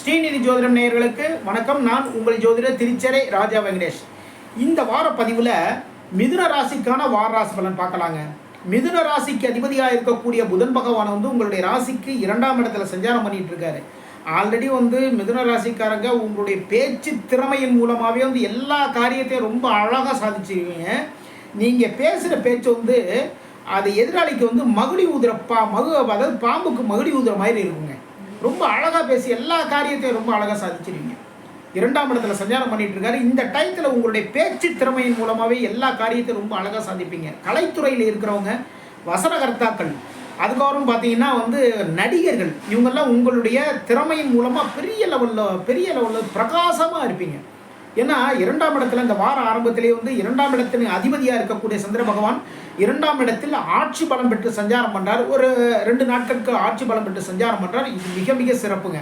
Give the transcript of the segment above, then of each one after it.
ஸ்ரீநிதி ஜோதிடம் நேயர்களுக்கு வணக்கம். நான் உங்கள் ஜோதிடர் திருச்சரை ராஜா வெங்கடேஷ். இந்த வார பதிவில் மிதுன ராசிக்கான வார ராசி பலன் பார்க்கலாங்க. மிதுன ராசிக்கு அதிபதியாக இருக்கக்கூடிய புதன் பகவான் வந்து உங்களுடைய ராசிக்கு இரண்டாம் இடத்துல சஞ்சாரம் பண்ணிட்டு இருக்காரு. ஆல்ரெடி வந்து மிதுன ராசிக்காரங்க உங்களுடைய பேச்சு திறமையின் மூலமாகவே வந்து எல்லா காரியத்தையும் ரொம்ப அழகாக சாதிச்சிருவீங்க நீங்கள் பேசுகிற பேச்சு வந்து அது எதிராளிக்கு வந்து மகுடி ஊதுற பா மகு அதாவது பாம்புக்கு மகுடி ஊதுற மாதிரி இருக்குங்க. ரொம்ப அழகாக பேசி எல்லா காரியத்தையும் ரொம்ப அழகாக சாதிச்சிருவீங்க இரண்டாம் இடத்துல சஞ்சாரம் பண்ணிட்டு இருக்காரு. இந்த டயத்தில் உங்களுடைய பேச்சு திறமையின் மூலமாகவே எல்லா காரியத்தையும் ரொம்ப அழகாக சாதிப்பீங்க. கலைத்துறையில் இருக்கிறவங்க வசனகர்த்தாக்கள் அதுக்கப்புறம் பார்த்தீங்கன்னா வந்து நடிகர்கள் இவங்கெல்லாம் உங்களுடைய திறமையின் மூலமாக பெரிய லெவலில் பெரிய லெவலில் பிரகாசமாக இருப்பீங்க. ஏன்னா இரண்டாம் இடத்துல இந்த வார ஆரம்பத்திலே வந்து இரண்டாம் இடத்தின் அதிபதியாக இருக்கக்கூடிய சந்திர பகவான் இரண்டாம் இடத்தில் ஆட்சி பலம் பெற்று சஞ்சாரம் பண்ணுறார் ஒரு ரெண்டு நாட்களுக்கு ஆட்சி பலம் பெற்று சஞ்சாரம் பண்ணுறார் இது மிக மிக சிறப்புங்க.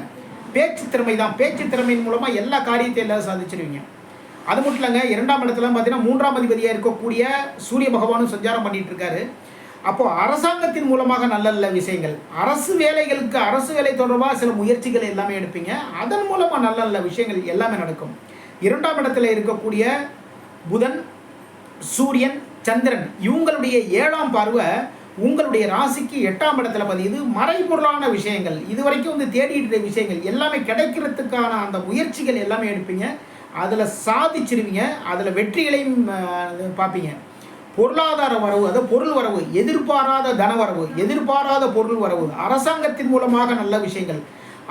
பேச்சு திறமை தான் பேச்சு திறமையின் மூலமாக எல்லா காரியத்தையும் எல்லாம் சாதிச்சிருவீங்க. அது மட்டும் இல்லைங்க இரண்டாம் இடத்துல பார்த்தீங்கன்னா மூன்றாம் அதிபதியாக இருக்கக்கூடிய சூரிய பகவானும் சஞ்சாரம் பண்ணிட்டு இருக்காரு அப்போது அரசாங்கத்தின் மூலமாக நல்ல நல்ல விஷயங்கள். அரசு வேலைகளுக்கு அரசு வேலை தொடர்பாக சில முயற்சிகள் எல்லாமே எடுப்பீங்க. அதன் மூலமாக நல்ல நல்ல விஷயங்கள் எல்லாமே நடக்கும். இரண்டாம் இடத்துல இருக்கக்கூடிய புதன் சூரியன் சந்திரன் இவங்களுடைய ஏழாம் பார்வை உங்களுடைய ராசிக்கு எட்டாம் இடத்துல பதியுது. மறைபொருளான விஷயங்கள் இது வரைக்கும் வந்து தேடிட்டு இருக்க விஷயங்கள் எல்லாமே கிடைக்கிறதுக்கான அந்த முயற்சிகள் எல்லாமே எடுப்பீங்க. அதில் சாதிச்சிருவீங்க அதில் வெற்றிகளையும் பார்ப்பீங்க. பொருளாதார வரவு அதாவது பொருள் வரவு எதிர்பாராத தன வரவு எதிர்பாராத பொருள் வரவு அரசாங்கத்தின் மூலமாக நல்ல விஷயங்கள்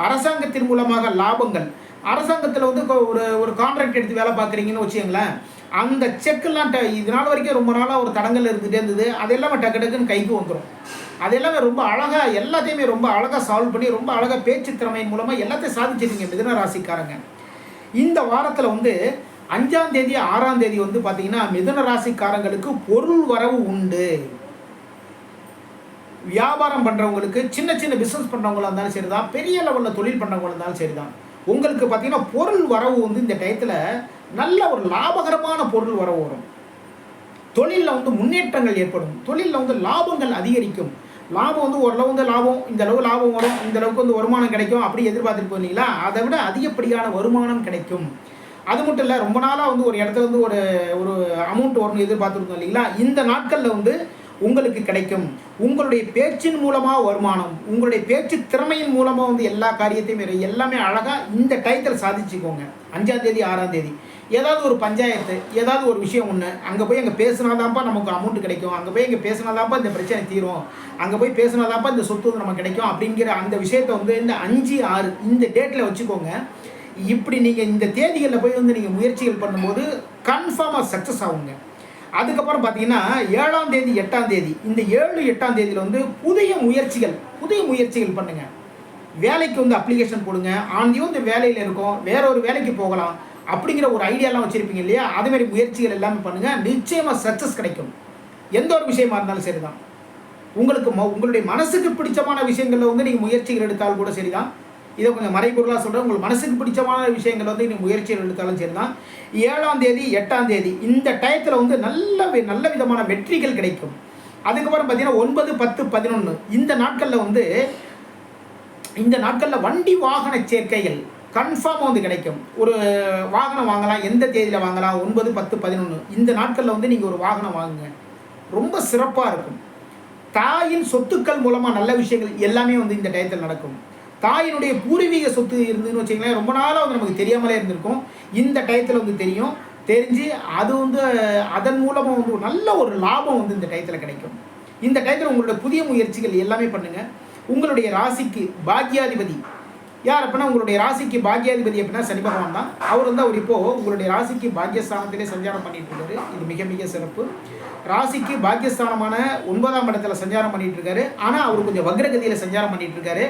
அரசாங்கத்தின் மூலமாக லாபங்கள் அரசாங்கத்தில் வந்து ஒரு ஒரு கான்ட்ராக்ட் எடுத்து வேலை பார்க்குறீங்கன்னு வச்சுக்கோங்களேன். அந்த செக்கெல்லாம் ட இது நாள் வரைக்கும் ரொம்ப நாளாக ஒரு தடங்கல் இருந்துகிட்டே இருந்தது. அது எல்லாமே டக்கு டக்குன்னு கைக்கு வந்துடும் அது எல்லாமே ரொம்ப அழகாக எல்லாத்தையுமே ரொம்ப அழகாக சால்வ் பண்ணி ரொம்ப அழகாக பேச்சு திறமையின் மூலமாக எல்லாத்தையும் சாதிச்சிருக்கீங்க மிதன ராசிக்காரங்க. இந்த வாரத்தில் வந்து அஞ்சாம் தேதி ஆறாம் தேதி வந்து பார்த்தீங்கன்னா மிதுன ராசிக்காரங்களுக்கு பொருள் வரவு உண்டு. வியாபாரம் பண்ணுறவங்களுக்கு சின்ன சின்ன பிஸ்னஸ் பண்ணுறவங்களா இருந்தாலும் சரி தான் பெரிய லெவலில் தொழில் பண்ணுறவங்களா இருந்தாலும் சரி தான் உங்களுக்கு பார்த்தீங்கன்னா பொருள் வரவு வந்து இந்த டயத்தில் நல்ல ஒரு லாபகரமான பொருள் வரவு வரும். தொழிலில் வந்து முன்னேற்றங்கள் ஏற்படும். தொழிலில் வந்து லாபங்கள் அதிகரிக்கும். லாபம் வந்து ஓரளவு வந்து லாபம் இந்த அளவு லாபம் வரும் இந்த அளவுக்கு வந்து வருமானம் கிடைக்கும் அப்படி எதிர்பார்த்துட்டு போனீங்களா? அதை விட அதிகப்படியான வருமானம் கிடைக்கும். அது மட்டும் இல்லை ரொம்ப நாளாக வந்து ஒரு இடத்துல வந்து ஒரு ஒரு அமௌண்ட் வரணும் எதிர்பார்த்துருக்கோம் இல்லைங்களா? இந்த நாட்களில் வந்து உங்களுக்கு கிடைக்கும். உங்களுடைய பேச்சின் மூலமாக வருமானம் உங்களுடைய பேச்சு திறமையின் மூலமாக வந்து எல்லா காரியத்தையும் எல்லாமே அழகாக இந்த டயத்தில் சாதிச்சுக்கோங்க. அஞ்சாம் தேதி ஆறாம் தேதி. ஏதாவது ஒரு பஞ்சாயத்து ஏதாவது ஒரு விஷயம் ஒன்று அங்கே போய் அங்கே பேசினாதான்ப்பா நமக்கு அமௌண்ட் கிடைக்கும். அங்கே போய் இங்கே பேசினாதான்ப்பா இந்த பிரச்சனை தீரும். அங்கே போய் பேசினாதான்ப்பா இந்த சொத்து வந்து நமக்கு கிடைக்கும் அப்படிங்கிற அந்த விஷயத்தை வந்து இந்த அஞ்சு ஆறு இந்த டேட்டில் வச்சுக்கோங்க. இப்படி நீங்கள் இந்த தேதிகளில் போய் வந்து நீங்கள் முயற்சிகள் பண்ணும்போது கன்ஃபார்மாக சக்ஸஸ் ஆகுங்க. அதுக்கப்புறம் பார்த்தீங்கன்னா ஏழாம் தேதி எட்டாம் தேதி. இந்த ஏழு எட்டாம் தேதியில் வந்து புதிய முயற்சிகள் புதிய முயற்சிகள் பண்ணுங்கள் வேலைக்கு வந்து அப்ளிகேஷன் போடுங்க. ஆந்தியும் இந்த வேலையில் இருக்கும். வேற ஒரு வேலைக்கு போகலாம். அப்படிங்கிற ஒரு ஐடியாலாம் வச்சுருப்பீங்க இல்லையா? அதுமாரி முயற்சிகள் எல்லாமே பண்ணுங்கள் நிச்சயமாக சக்ஸஸ் கிடைக்கும். எந்த ஒரு விஷயமா இருந்தாலும் சரிதான். உங்களுக்கு ம உங்களுடைய மனசுக்கு பிடிச்சமான விஷயங்களில் வந்து நீங்கள் முயற்சிகள் எடுத்தாலும் கூட சரிதான். இதை கொஞ்சம் மறைபொருளாக சொல்கிறேன் உங்கள் மனசுக்கு பிடிச்சமான விஷயங்கள் வந்து நீங்கள் முயற்சியில் எடுத்தாலும் சரிதான். ஏழாம் தேதி எட்டாம் தேதி இந்த டயத்தில் வந்து நல்ல நல்ல விதமான வெற்றிகள் கிடைக்கும். அதுக்கப்புறம் பார்த்தீங்கன்னா ஒன்பது பத்து பதினொன்று இந்த நாட்களில் வந்து இந்த நாட்களில் வண்டி வாகன சேர்க்கைகள் கன்ஃபார்மாக வந்து கிடைக்கும். ஒரு வாகனம் வாங்கலாம் எந்த தேதியில் வாங்கலாம் ஒன்பது பத்து பதினொன்று இந்த நாட்களில் வந்து நீங்கள் ஒரு வாகனம் வாங்குங்க. ரொம்ப சிறப்பாக இருக்கும். தாயின் சொத்துக்கள் மூலமாக நல்ல விஷயங்கள் எல்லாமே வந்து இந்த டயத்தில் நடக்கும். தாயினுடைய பூர்வீக சொத்து இருந்துன்னு வச்சிங்களேன் ரொம்ப நாளாக வந்து நமக்கு தெரியாமலே இருந்திருக்கும். இந்த டயத்தில் வந்து தெரியும். தெரிஞ்சு அது வந்து அதன் மூலமாக வந்து ஒரு நல்ல ஒரு லாபம் வந்து இந்த டயத்தில் கிடைக்கும். இந்த டயத்தில் உங்களுடைய புதிய முயற்சிகள் எல்லாமே பண்ணுங்கள் உங்களுடைய ராசிக்கு பாக்யாதிபதி. யார் அப்படின்னா உங்களுடைய ராசிக்கு பாக்யாதிபதி அப்படின்னா சனி பகவான் தான். அவர் வந்து அவர் இப்போது உங்களுடைய ராசிக்கு பாக்யஸ்தானத்திலே சஞ்சாரம் பண்ணிட்டு இருக்காரு. இது மிக மிக சிறப்பு. ராசிக்கு பாக்கியஸ்தானமான ஒன்பதாம் இடத்துல சஞ்சாரம் பண்ணிட்டு இருக்காரு. ஆனால் அவர் கொஞ்சம் வக்ரகதியில் சஞ்சாரம் பண்ணிட்டு இருக்காரு.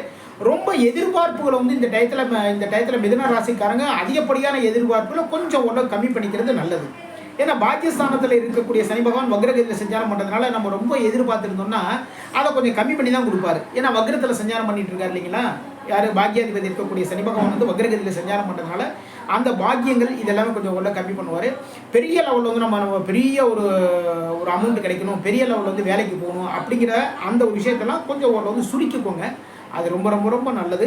ரொம்ப எதிர்பார்ப்புகளை வந்து இந்த டயத்தில் இந்த டயத்தில் மிதுன ராசிக்காரங்க அதிகப்படியான எதிர்பார்ப்புகளை கொஞ்சம் உடம்பு கம்மி பண்ணிக்கிறது நல்லது. ஏன்னா பாக்கியஸ்தானத்தில் இருக்கக்கூடிய சனி பகவான் வக்ரகத்தில் சஞ்சாரம் பண்ணுறதுனால நம்ம ரொம்ப எதிர்பார்த்துருந்தோம்னா அதை கொஞ்சம் கம்மி பண்ணி தான் கொடுப்பாரு. ஏன்னா வக்ரத்தில் சஞ்சாரம் பண்ணிட்டு இருக்காரு இல்லைங்களா? யார்? பாக்கியாதிபதி இருக்கக்கூடிய சனி பகவான் வந்து வக்ரகதியில் சஞ்சாரம் பண்ணுறதுனால அந்த பாக்கியங்கள் இதெல்லாமே கொஞ்சம் உள்ள கம்மி பண்ணுவார். பெரிய லெவலில் வந்து நம்ம நம்ம பெரிய ஒரு ஒரு அமௌண்ட் கிடைக்கணும். பெரிய லெவலில் வந்து வேலைக்கு போகணும் அப்படிங்கிற அந்த ஒரு விஷயத்தெல்லாம் கொஞ்சம் உள்ள வந்து சுருக்கிக்கோங்க. அது ரொம்ப ரொம்ப ரொம்ப நல்லது.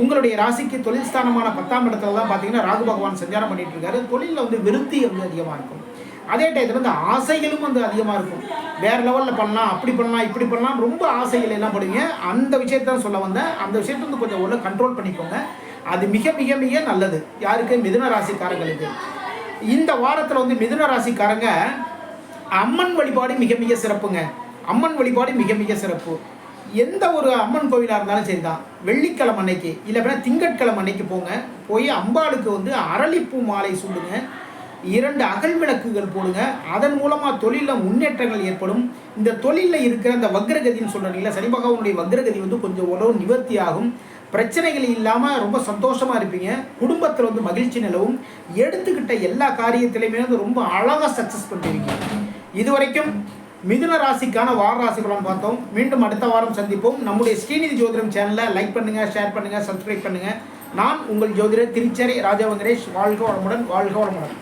உங்களுடைய ராசிக்கு தொழில் ஸ்தானமான பத்தாம் இடத்துல தான் பார்த்தீங்கன்னா ராகு பகவான் சஞ்சாரம் பண்ணிட்டு இருக்காரு. தொழிலில் வந்து விருத்தி வந்து அதிகமாக இருக்கும். அதே டயத்தில் வந்து ஆசைகளும் வந்து அதிகமாக இருக்கும். வேறு லெவலில் பண்ணலாம் அப்படி பண்ணலாம் இப்படி பண்ணலாம் ரொம்ப ஆசைகள் எல்லாம் பண்ணுவீங்க அந்த விஷயத்தான் சொல்ல வந்தேன். அந்த விஷயத்தை வந்து கொஞ்சம் உள்ள கண்ட்ரோல் பண்ணிக்கோங்க. அது மிக மிக மிக நல்லது. யாருக்கு? மிதுன ராசிக்காரங்களுக்கு. இந்த வாரத்தில் வந்து மிதுன ராசிக்காரங்க அம்மன் வழிபாடு மிக மிக சிறப்புங்க. அம்மன் வழிபாடு மிக மிக சிறப்பு. எந்த ஒரு அம்மன் கோவிலாக இருந்தாலும் சரி தான் வெள்ளிக்கிழமை அன்னைக்கு இல்லை அப்படின்னா திங்கட்கிழமை அன்னைக்கு போங்க. போய் அம்பாளுக்கு வந்து அரளிப்பூ மாலை சூடுங்க. இரண்டு அகல் விளக்குகள் போடுங்க. அதன் மூலமாக தொழிலில் முன்னேற்றங்கள் ஏற்படும். இந்த தொழிலில் இருக்கிற அந்த வக்ரகதின்னு சொல்கிறீங்களா சனி பகவானுடைய வக்ரகதி வந்து கொஞ்சம் உறவு நிவர்த்தி ஆகும். பிரச்சனைகள் இல்லாமல் ரொம்ப சந்தோஷமாக இருப்பீங்க. குடும்பத்தில் வந்து மகிழ்ச்சி நிலவும். எடுத்துக்கிட்ட எல்லா காரியத்திலையுமே வந்து ரொம்ப அழகாக சக்ஸஸ் பண்ணியிருக்கீங்க இதுவரைக்கும் மிதுன ராசிக்கான வார ராசி பலன் பார்த்தோம். மீண்டும் அடுத்த வாரம் சந்திப்போம். நம்முடைய ஸ்ரீநிதி ஜோதிடம் சேனலை லைக் பண்ணுங்கள் ஷேர் பண்ணுங்கள் சப்ஸ்கிரைப் பண்ணுங்கள் நான் உங்கள் ஜோதிடர் திருச்சேரி ராஜா வெங்கடேஷ் வாழ்க வளமுடன் வாழ்க வளமுடன்.